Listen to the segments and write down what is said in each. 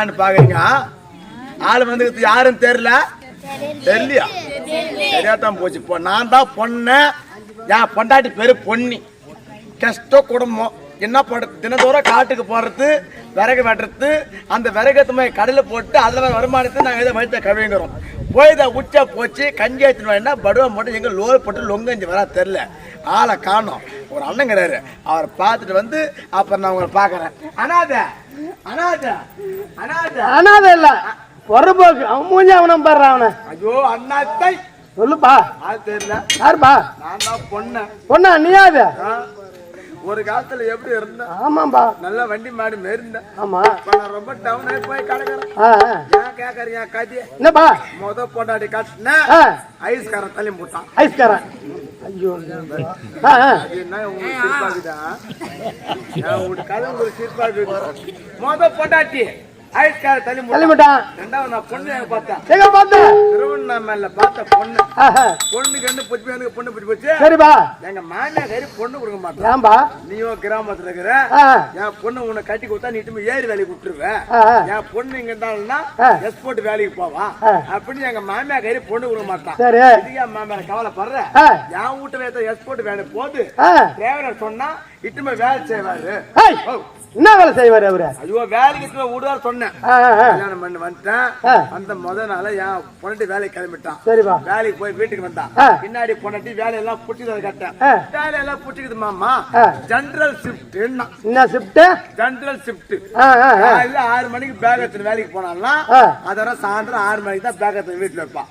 நான் பாக்குறீங்க. ஆள் வந்து யாரும் தெரியல? தெரியலையா? தெரியாதான் போச்சு. இப்போ நான் தான் பொண்ணு. என் பொண்டாட்டி பேரு பொன்னி. கஷ்ட குடும்பம் என்ன பண்ணுறது தினந்தோறும் காட்டுக்கு போடுறது விறகு வெட்டுறது அந்த விறகு மாதிரி கடையில் போட்டு அதில் வருமானத்தை நாங்கள் இதை வைத்த கவிங்கிறோம் போய் உச்சா போச்சு கஞ்சி ஏற்றினு வேணா படுவா மட்டும் எங்க லோல் போட்டு லொங்கஞ்சி வரா தெரில. ஆளை காணோம். ஒரு அண்ணங்கிறாரு அவரை பார்த்துட்டு வந்து அப்புறம் நான் உங்களை பார்க்கறேன். அனாத அனாத அனாத. அனாதை இல்ல. பொறப்போக்கு. அவன் மூஞ்சி அவனை பாடுற அவனை. ஐயோ அண்ணாத்தை. சொல்லுப்பா. அது தெரியல? யாருப்பா? நான் தான் பொண்ணு. பொண்ணா நீயாது ஆ, ஒரு காலத்துல எப்படி இருந்தேன்? ஆமாம்பா. நல்ல வண்டி மாடு மேருந்தேன் ஆமா. நான் ரொம்ப டவுன் ஆகி போய் கிடக்குறேன். ஏன் கேக்குறீங்க? கதையை என்னப்பா? முத பொண்டாடி கட்டினேன் ஆ, ஐஸ்காரன் தள்ளி போட்டான். ஐஸ்காரன் ஐயோ. என்ன உங்களுக்கு சிரிப்பாக்குதா என் வீட்டு கதை உங்களுக்கு சிரிப்பாக்குது முத பொண்டாட்டி. ஐஸ்கார தள்ளி தள்ளிவிட்டான் ரெண்டாவது நான் பொண்ணு எங்க பார்த்தேன். எங்க திருவண்ணாமலையில பார்த்த பொண்ணு. என்ன புடிச்சு எனக்கு பொண்ணு புடிச்சு போச்சு. சரிப்பா. எங்க மாமியாரி பொண்ணு கொடுக்க மாட்டான். ஏன்பா? நீயும் கிராமத்துல இருக்கிற என் பொண்ணு உன்னை கட்டி கொடுத்தா நீ திரும்ப ஏறி வேலைக்கு விட்டுருவேன். என் பொண்ணு இங்க இருந்தாலும்னா. எக்ஸ்போர்ட் வேலைக்கு போவா. ஆ. அப்படின்னு எங்க மாமியா கையில பொண்ணு கொடுக்க மாட்டான். சரி. இதுக்கு மாமியார் கவலைப்படுற? என் வீட்டு வேத்த எக்ஸ்போர்ட் வேலை போது. டிரைவர் சொன்னா இட்டுமே வேலை செய்வாரு. என்ன வேலை செய்வாரு அவரு ஐயோ வேலைக்கு விடுவாரு சொன்னேன். கல்யாணம் பண்ணி வந்துட்டேன். அந்த முத நாள என் பொண்ணு வேலைக்கு கிளம்பிட்டான் சரிப்பா வேலைக்கு போய் வீட்டுக்கு வந்தான். பின்னாடி பொண்ணாட்டி வேலையெல்லாம் புட்டிக்கிறது கட்டேன். வேலையெல்லாம் புட்டிக்குது மாமா. ஜெனரல் ஷிஃப்ட் என்ன ஷிஃப்ட் ஜெனரல் ஷிஃப்ட். காலையில ஆறு மணிக்கு பேக் எடுத்து வேலைக்கு போனான்னா ஆ. அதெல்லாம் சாயந்தரம் ஆறு மணிக்கு தான் பேக் எடுத்து வீட்டுல வைப்பான்.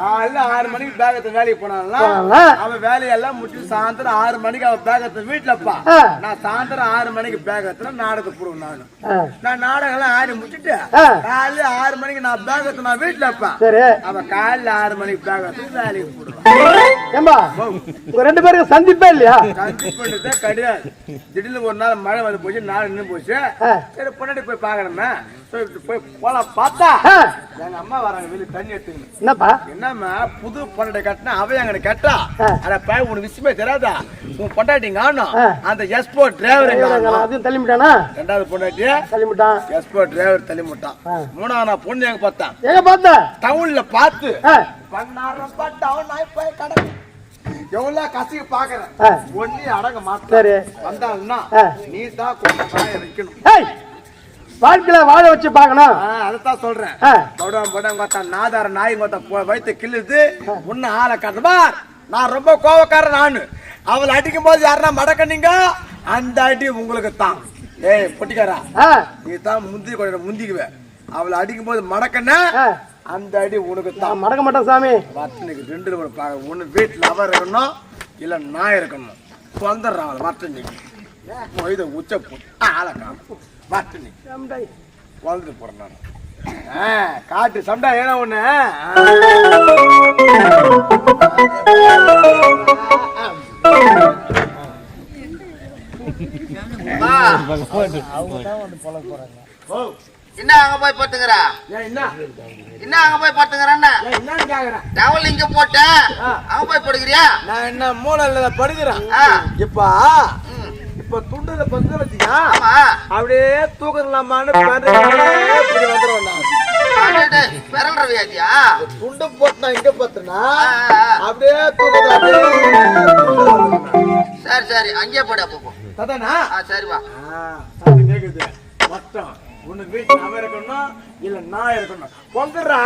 காலையில ஆறு மணிக்கு பேக் எடுத்து வேலைக்கு போனான்னா போனான்னா? அவன் வேலையெல்லாம் முடிச்சு சாயந்தரம் ஆறு மணிக்கு அவன் பேக் எடுத்து வீட்டுல வைப்பான். நான் சாயந்தரம் ஆறு மணிக்கு பேக் எடுத்துனா நாடகம் போடுவேன் நானு. நான் நாடகம் எல்லாம் ஆடி முடிச்சுட்டு. காலையில ஆறு மணிக்கு நான் பேக் எடுத்து நான் வீட்டுல வைப்பேன் சரி. அவன் காலையில ஆறு மணிக்கு பேக் எடுத்து வேலைக்கு போடுவான். ரெண்டு பேருக்கு சந்திப்பே இல்லையா? கண்டிப்பா கிடையாது. திடீர்னு ஒரு நாள் மழை வந்து போச்சு நாள் நின்று போச்சு. சரி பொன்னாடி போய் பார்க்கணுமே. சரி, போய் போலாம் பார்த்தா. எங்க அம்மா வராங்க வெளியே தண்ணி எடுத்துக்கணும் என்னப்பா? என்னம்மா புது பொண்டாட்டி கட்டினா அவ எங்க கட்டா. அட பையன் உனக்கு விஷயமே தெரியாதா? உன் பொண்டாட்டி காணும். அந்த எஸ்போர்ட் டிரைவர் காணும் அதையும் தள்ளிவிட்டானா? ரெண்டாவது பொண்டாட்டி தள்ளிவிட்டான். எஸ்போர்ட் டிரைவர் தள்ளி முட்டான் ஆ. மூணாவது நான் பொண்ணு எங்க பார்த்தேன் எங்க டவுன்ல பார்த்து. பண்ணாரம் டவுன் ஆகி போய் கிடக்கு. எவ்வளவு கசிக்கு பாக்குறேன். ஒன்னி அடங்க வந்தாலும்னா ஆ. நீ தான் கொஞ்சம் வைக்கணும். வாழ்க்கையில வாழ வச்சு பார்க்கணும். ஆ, அதைத்தான் சொல்றேன். ஆ, படம் கொத்தா நாதார நாய் கொத்த வயிற்று கிள்ளுது. உன்ன ஆளை காட்டுமா நான் ரொம்ப கோவக்காரன் நானு. அவளை அடிக்கும் போது யாருன்னா மடக்கனீங்க? அந்த அடி உங்களுக்கு தான். ஏய் பொட்டிக்காரா. நீ தான் முந்தி கொஞ்சம் முந்திக்குவ. அவளை அடிக்கும் போது மடக்கன? ஆ. அந்த அடி உனக்கு தான். நான் மறக்க மாட்டேன் சாமி. வர்த்தனைக்கு ரெண்டு ஒரு பாக்க ஒன்று வீட்டில் அவர் இருக்கணும் இல்லை நான் இருக்கணும். வந்துடுறான் அவளை வர்த்தனைக்கு இதை உச்ச போட்டு ஆளை காணும். வர்த்தனைக்கு வந்துட்டு போகிறேன் நான் ஆ, காட்டு சண்டை ஏன்னா ஒண்ணு என்ன அங்க போய் படுத்துக்கிற? என்ன? என்ன அங்க போய் கேக்குறேன். டவல் இங்க போட்ட அங்க போய் படுக்கிறியா? நான் என்ன மூலையில் படுக்கிறேன். இப்ப. இப்ப துண்டுல பந்து அப்படியே தூக்கலாமான்னு இப்படி வந்துடுவேன் நான். துண்டு போட்டு நான் இங்க ஆ. அப்படியே நான். சரி சரி அங்கேயே போடு சதானா ஆ சரி வா. சத்தம் கேக்குது. மொத்தம் ஒண்ணு வீட்டுல அவன் இருக்கணும் இல்ல நான் இருக்கணும். பொங்குறா?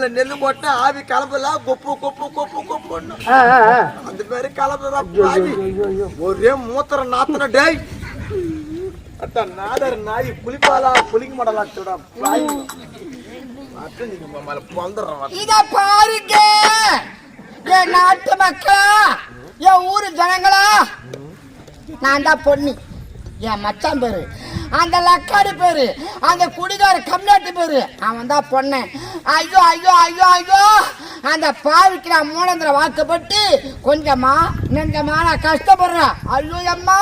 மில்ல நெல்லு போட்டு ஆவி கலப்பெல்லாம் கொப்பு கொப்பு கொப்பு கொப்புன்னு. ஆ ஆ, ஆ. அந்த மாதிரி கலப்பதான் ஒரே மூத்திர நாத்தன டேய். அட்டா நாதர் நாய் புளிப்பாலா புளிங்க மாடலா சொல்றா இத பாருங்க. என் நாட்டு மக்களா என் ஊரு ஜனங்களா. நான் தான் பொன்னி. என் மச்சான் பேரு. அந்த லக்காடி பேரு. அந்த குடிகார கம்நாட்டு பேரு. அவன் தான் பொண்ணு ஐயோ ஐயோ ஐயோ ஐயோ. அந்த பாவிக்கு நான் மூலந்திர வாக்கப்பட்டு கொஞ்சமா நெஞ்சமா நான் கஷ்டப்படுறேன் ஐயோ அம்மா.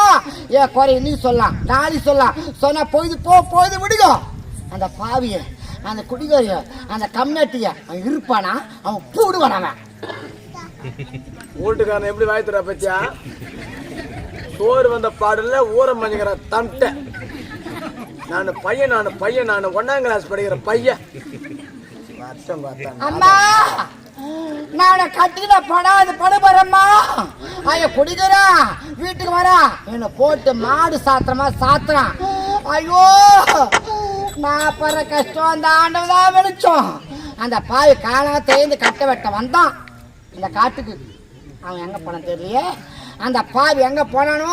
ஏ குறை நீ சொல்லலாம் நாளை சொல்லலாம் சொன்னா போயிது போ பொழுது விடுங்க அந்த பாவிய அந்த குடிகாரிய அந்த கம்நாட்டிய அவன் இருப்பானா? அவன் பூடுவான் அவன். வீட்டுக்காரன் எப்படி வாய் பச்சா சோறு வந்த பாடல ஊரம் மஞ்சுக்கிற தம்ட்ட. நான் பையன் நான் பையன் நான் ஒன்னாம் கிளாஸ் படிக்கிற பையன். அம்மா நான் கட்டின படாது படுபறம்மா ஐயோ குடிக்கிறா வீட்டுக்கு வர என்னை போட்டு மாடு சாத்திரமா சாத்துறான். ஐயோ நான் படுற கஷ்டம் அந்த ஆண்டவதான் வெளிச்சோம் அந்த பாவி காலம் தேய்ந்து கட்ட வெட்ட வந்தான். இந்த காட்டுக்கு. அவன் எங்க போன தெரியலையே? அந்த பாவி எங்க போனானோ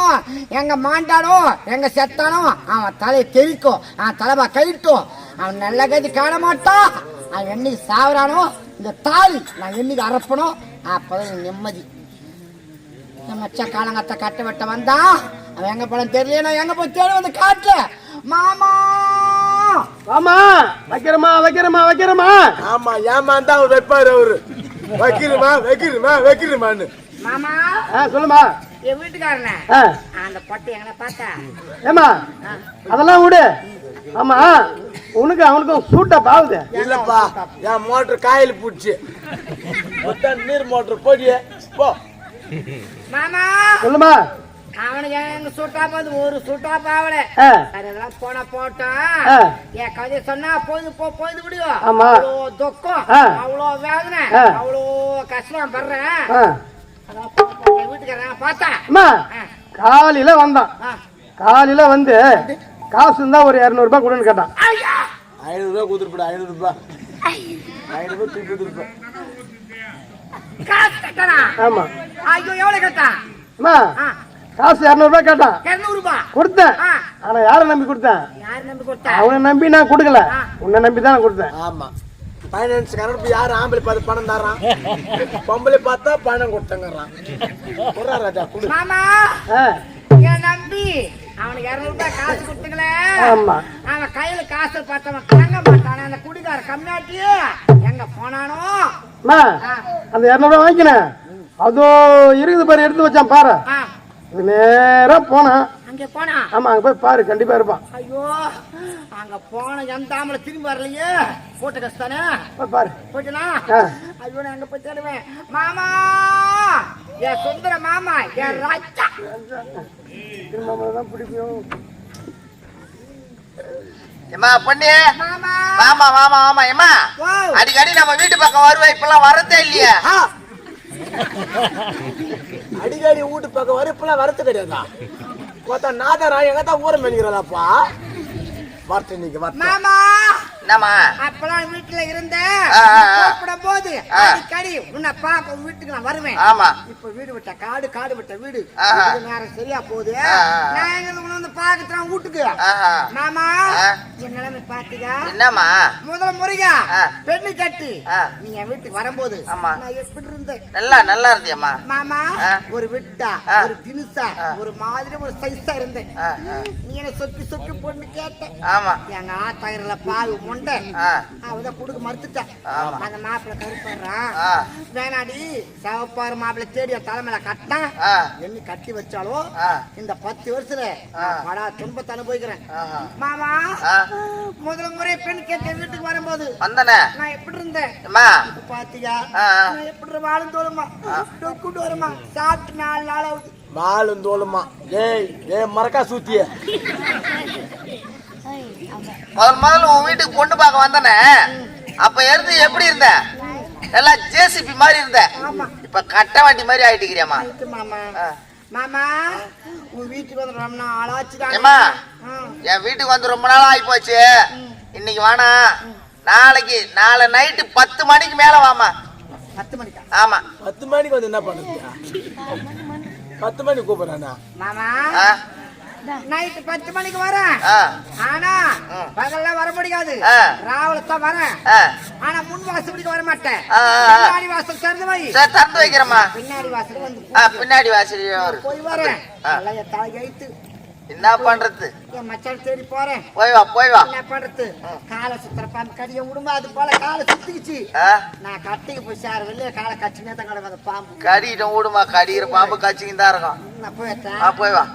எங்க மாண்டானோ எங்க செத்தானோ அவன் தலையை தெரிக்கும் அவன் தலைவா கழிட்டும் அவன் நல்ல கதி காண மாட்டான் அவன் என்னைக்கு சாவறானோ இந்த தாலி நான் என்னைக்கு அறப்பனோ அப்பதான் நிம்மதி. மச்ச காலங்கத்தை கட்ட வெட்ட வந்தான் அவன் எங்க போன தெரியல நான் எங்க போய் தேடி வந்து காட்டு மாமா! ஆமா வைக்கிறமா வைக்கிறமா வைக்கிறமா. ஆமா ஏமாந்தா அவர் வைப்பாரு அவரு. வைக்கிறமா வைக்கிறமா வைக்கிறமான்னு. மாமா! சொல்லுமா. என் வீட்டுக்காரன. ஆ. அந்த பொட்டை எங்களை பார்த்தா. ஏமா அதெல்லாம் விடு. ஆமா உனக்கு அவனுக்கும் சூட்டா பாவுது இல்லப்பா என் மோட்டர் காயில் பூச்சி. மொத்தம் நீர் மோட்டர் போடி போ. மாமா சொல்லுமா. அவனுக்கு எங்க சுட்டா போது ஒரு சுட்டா பாவல அதெல்லாம் போன போட்டோம். என் கதை சொன்னா போது போ போது முடியும் ஆமா. அவ்வளோ துக்கம். அவ்வளோ வேதனை. அவ்வளோ கஷ்டம் படுறேன் வீட்டுக்காரன் பார்த்தா. காலையில வந்தான். காலையில வந்து? காசு இருந்தா ஒரு இரநூறுபா கொடுன்னு கேட்டான். ஐயா! ஐநூறு ரூபாய் கொடுத்துருப்பா ஐநூறு ரூபாய். ஐநூறு ரூபாய் தூக்கி கொடுத்துருப்பேன் காசு கட்டணா ஆமா. ஐயோ எவ்வளவு கட்டான் அம்மா. காசு இரநூறுபா கேட்டான் இருநூறு ரூபாய் கொடுத்தேன். ஆனா யாரை நம்பி கொடுத்தேன்? யாரு நம்பி கொடுத்தா? அவனை நம்பி நான் கொடுக்கல. உன்னை நம்பி தான் நான் கொடுத்தேன். ஆமா. ஃபைனான்ஸ் கரண்ட் யாரு? ஆம்பளை பார்த்து பணம் தர்றான். பொம்பளை பார்த்தா பணம் கொடுத்தங்கறான். ராஜா குடு. மாமா! நம்பி அவனுக்கு இருநூறு ரூபாய் காசு கொடுத்துங்களே ஆமா. அவன் கையில காசு பார்த்தவன் தங்க மாட்டானே. அந்த குடிகார கம்மியாட்டியே. எங்க போனானோ? அந்த இரநூறுபா வாங்கிக்கினேன் அதோ இருக்குது பாரு எடுத்து வச்சான் பாரு. ஆ, இது நேரா போனான். அங்க போனா? ஆமா அங்க போய் பாரு கண்டிப்பா இருப்பான் ஐயோ அங்க போன எந்த ஆம்பளை திரும்பி வரலையே. போட்டு கஷ்டானே போய் பாரு. போச்சுனா. ஐயோ நான் எங்க போய் தேடுவேன். மாமா! என் சுந்தர மாமா என் ராஜா! திரும்ப தான் பிடிக்கும். ஏம்மா பொண்ணு? மாமா! வாமா ஏம்மா? வாவ். அடிக்கடி நம்ம வீட்டு பக்கம் வருவா இப்பெல்லாம் வரதே இல்லையே. அடிக்கடி வீட்டு பக்கம் வர இப்பெல்லாம் வரத்து கிடையாதா? பார்த்தா நாதரா எங்கதான் ஊரம் பண்ணிக்கிறதாப்பா வரட்டு இன்னைக்கு வரட்டு அப்பெல்லாம் வீட்டுல இருந்த. கூப்பிடும் போது. அடிக்கடி உன்னை பார்க்க வீட்டுக்கு நான் வருவேன் ஆமா இப்ப வீடு விட்ட காடு காடு விட்ட வீடு நேரம் சரியா போகுது. நான் வந்து பார்க்கத்தான் வீட்டுக்கு. மாமா. என் நிலைமை பாத்தீங்க என்னம்மா முதல் முறையா. பெண்ணு கட்டி. நீ என் வீட்டுக்கு வரும்போது ஆமா. நான் எப்படி இருந்தேன் நல்லா நல்லா இருந்தியம்மா மாமா. ஒரு விட்டா. ஒரு தினுசா. ஒரு மாதிரி ஒரு சைஸா இருந்தேன். நீ என்ன சொக்கி சொக்கி பொண்ணு கேட்ட ஆமா எங்க ஆத்தாயிரல பாவு கொடுக்க மறுத்துட்டேன். அந்த மாப்பிள்ளை கருப்பாடுறான். வேணாடி சவப்பாறு மாப்பிள்ளை தேடி தலைமையில கட்டான். என்ன கட்டி வச்சாலும். இந்த பத்து வருஷத்துல படா துன்பத்தை அனுபவிக்கிறேன். மாமா. முதல் முறை பெண் கேட்க வீட்டுக்கு வரும்போது வந்தனே. நான் எப்படி இருந்தேன்? பாத்தியா? எப்படி வாழும் தோலுமா? கூட்டு வருமா? சாப்பிட்டு நாலு நாள் ஆகுது. மாலும் தோலுமா. ஏய் ஏய் மறக்கா சூத்திய முதல் முதல்ல உன் வீட்டுக்கு பொண்ணு பார்க்க வந்தனே. அப்ப இருந்து எப்படி இருந்த? எல்லாம் ஜேசிபி மாதிரி இருந்த. ஆமா. இப்ப கட்ட வண்டி மாதிரி ஆயிட்டுக்கிறியாம்மா. ஆயிட்டு மாமா. உன் வீட்டுக்கு வந்து ரொம்ப நாள் ஆச்சுடா ஏம்மா? ம். என் வீட்டுக்கு வந்து ரொம்ப நாள் ஆகி போச்சு இன்னைக்கு வேணா நாளைக்கு நாளை நைட்டு பத்து மணிக்கு மேல வாமா பத்து மணிக்கா? ஆமா. பத்து மணிக்கு வந்து என்ன பண்ணுறது பத்து மணிக்கு கூப்பிடுறானா? மாமா நைட்டு பத்து மணிக்கு வரேன். ஆனா. பகல்ல வர முடியாது. ஆ. ராவுல தான் வரேன். ஆனா முன் வாசலுக்கு வர மாட்டேன். பின்னாடி வாசல் திறந்து வை. திறந்து வைக்கிறேம்மா. பின்னாடி வாசல் வந்து பின்னாடி வாசல் போய் வரேன். ஆ. நல்லா என் தலை கைத்து என்ன பண்றது? என் மச்சான் தேடி போறேன். போய் வா போய் வா. என்ன பண்றது? காலை சுத்துற பாம்பு கடிய விடுமா அது போல காலை சுத்திக்கிச்சு. நான் கட்டிக்கு போய் சார் வெளியே காலை கச்சினே தான் கிடக்கு அந்த பாம்பு. கடிக்கிட்ட விடுமா கடிக்கிற பாம்பு கச்சிங்க தான் இருக்கும். நான் ஆ போய் வா.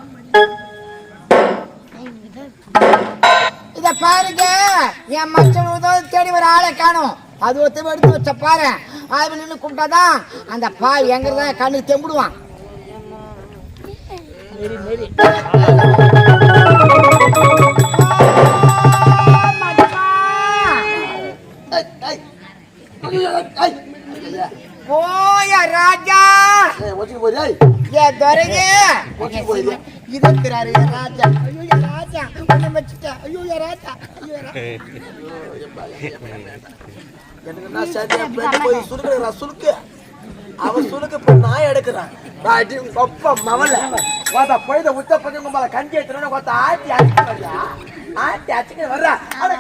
பாருங்க என் மச்சன் உதவி தேடி ஒரு ஆளை காணும் அது ஒருத்தர் எடுத்து வச்ச பாரு அது நின்று கும்பிட்டாதான் அந்த பாய் எங்கிறத கண்ணு தெம்பிடுவான் போய ராஜா ஏ துரைங்க இருக்கிறாரு ராஜா போய் சுருக்கு அவன் சுருக்கு இப்ப எடுக்கிறான் பப்பா மவல வாதா போய்த உத்த பக்கம் கஞ்சி எடுத்துனா கொத்த ஆட்டி அடிச்சு வர்றா ஆட்டி அடிச்சுட்டு வர்றா அட